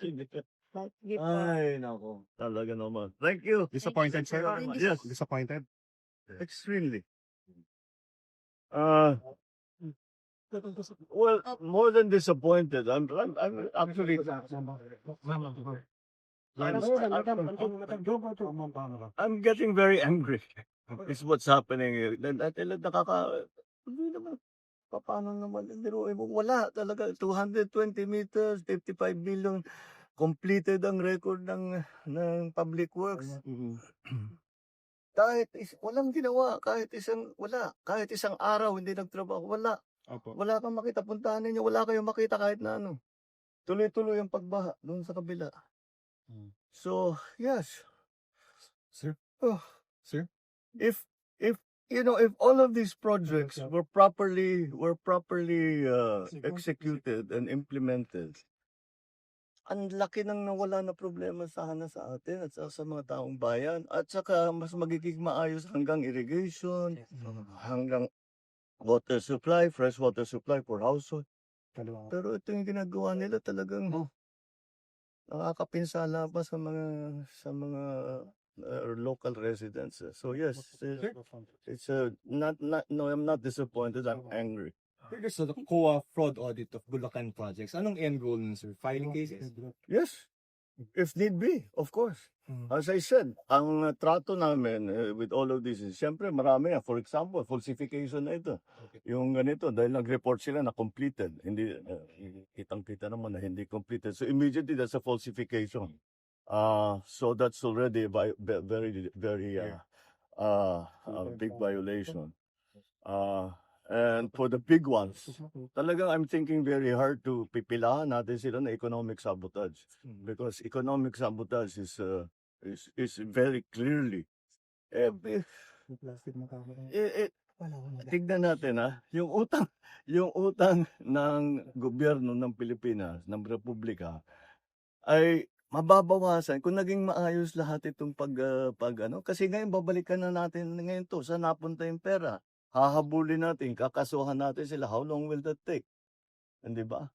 Sige po. Ay, nako. Talaga naman. Thank you. Disappointed, sir? Thank you. Yes, Disappointed? extremely. Uh, well, more than disappointed. I'm, I'm, I'm actually, I'm getting very angry. Is what's happening here. Na- na- na- Nakaka, hindi naman, pa- paano naman, biruin mo, wala talaga, 220 meters, 55 million, completed ang record ng, ng public works. Kahit is, walang ginawa, kahit isang, wala, kahit isang araw hindi nagtrabaho, wala. Opo. Wala kang makita, puntahan ninyo, wala kayong makita kahit na ano. Tuloy-tuloy ang pagbaha doon sa kabila. Hmm. So, yes. Sir? Oh. Sir? If, if, you know, if all of these projects were properly, were properly uh, executed and implemented, ang laki nang nawala na problema sana sa atin at sa, sa mga taong bayan. At saka mas magiging maayos hanggang irrigation, hanggang water supply, fresh water supply for household. Pero ito yung ginagawa nila talagang nakakapinsala pa sa mga sa mga uh, local residents. eh. So yes, it's, it's uh, not not no I'm not disappointed. I'm angry. There's a COA fraud audit of Bulacan projects. Anong end goal nun, sir? Filing cases? Yes, if need be, of course. Mm. As I said, ang uh, trato namin uh, with all of this is, siyempre marami na. For example, falsification na ito. Yung ganito, dahil nag-report sila na completed. Hindi, uh, kitang-kita naman na hindi completed. So immediately, that's a falsification. Uh, so that's already ve- very, very uh, uh, uh, big violation. Uh, and for the big ones, talagang I'm thinking very hard to pipilahan natin sila na economic sabotage because economic sabotage is uh, is is very clearly eh, eh, eh, eh, tignan natin ha yung utang yung utang ng gobyerno ng Pilipinas ng Republika ay mababawasan kung naging maayos lahat itong pag ah, pag ano. Kasi ngayon babalikan na natin ngayon to. Sa napunta yung pera? Hahabulin natin kakasuhan natin sila. How long will that take? Hindi ba?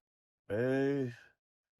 Eh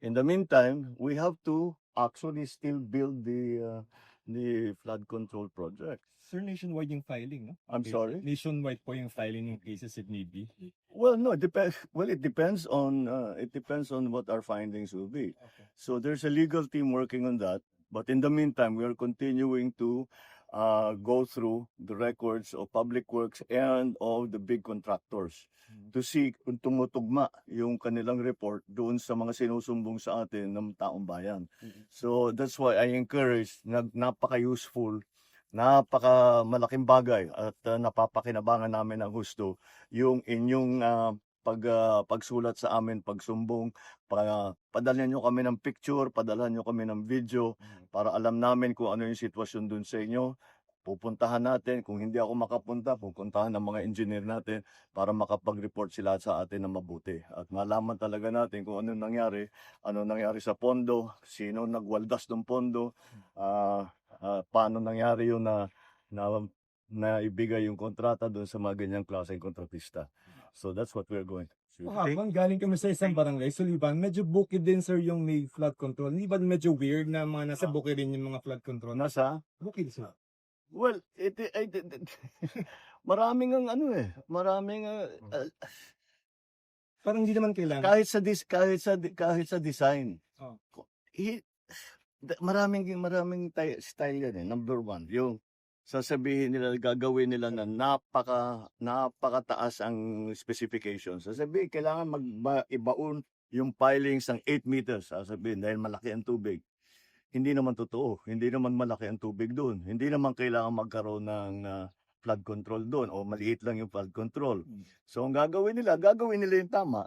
in the meantime we have to actually still build the uh, the flood control project Sir, nationwide yung filing, no? I'm Okay. sorry Nationwide po yung filing ng cases if need be. Well, no, it depends. Well, it depends on uh, it depends on what our findings will be. Okay. So there's a legal team working on that. But in the meantime, we are continuing to uh, go through the records of public works and of the big contractors Mhm. to see kung tumutugma yung kanilang report doon sa mga sinusumbong sa atin ng taong bayan. Mhm. So that's why I encourage na napaka-useful, napaka malaking bagay at uh, napapakinabangan namin ng gusto yung inyong ah, pag ah, pagsulat sa amin, pagsumbong, para padalhan nyo kami ng picture, padalhan nyo kami ng video para alam namin kung ano yung sitwasyon dun sa inyo. Pupuntahan natin, kung hindi ako makapunta, pupuntahan ng mga engineer natin para makapag-report sila sa atin na mabuti. At malaman talaga natin kung ano nangyari, ano nangyari sa pondo, sino nagwaldas ng pondo, ah, ah, paano nangyari yun na, na, na ibigay yung kontrata doon sa mga ganyang klaseng kontratista. So that's what we're going. to do. Kahapon, galing kami sa isang barangay, Suliban. Medyo bukid din, sir, yung may flood control. Hindi ba medyo weird na mga nasa Ah. bukid rin yung mga flood control? Nasa? Bukid, sir. Well, it, it, it, it- maraming ang ano eh, maraming ah, ah, Parang hindi naman kailangan. kahit sa dis, kahit sa kahit sa design. Oh. da- maraming maraming tay- style yan eh. Number one, yung sasabihin nila, gagawin nila na napaka napakataas ang specifications. Sasabihin, kailangan mag ibaon yung pilings ng 8 meters. Sasabihin, dahil malaki ang tubig. Hindi naman totoo. Hindi naman malaki ang tubig doon. Hindi naman kailangan magkaroon ng ah, flood control doon o maliit lang yung flood control. Mm. So ang gagawin nila, gagawin nila yung tama.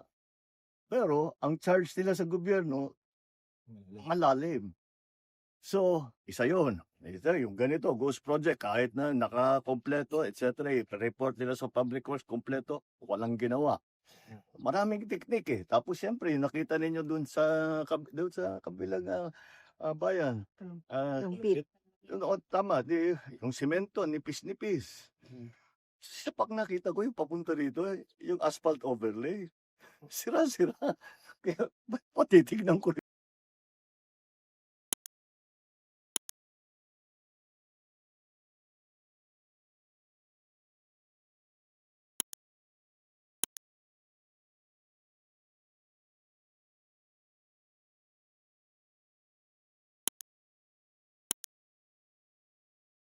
Pero ang charge nila sa gobyerno, malalim. So, isa yun. Ito, yung ganito, ghost project, kahit na nakakompleto, etc. report nila sa public works, kompleto, walang ginawa. Maraming teknik eh. Tapos siyempre, nakita ninyo dun sa, dun sa kabilang ah, ah, bayan. Ah, Yung pit. yun, oh, tama, di, yung simento, nipis-nipis. Mm. Sa pag nakita ko yung papunta rito, yung asphalt overlay. Sira-sira. Kaya, ba't patitignan ko rin?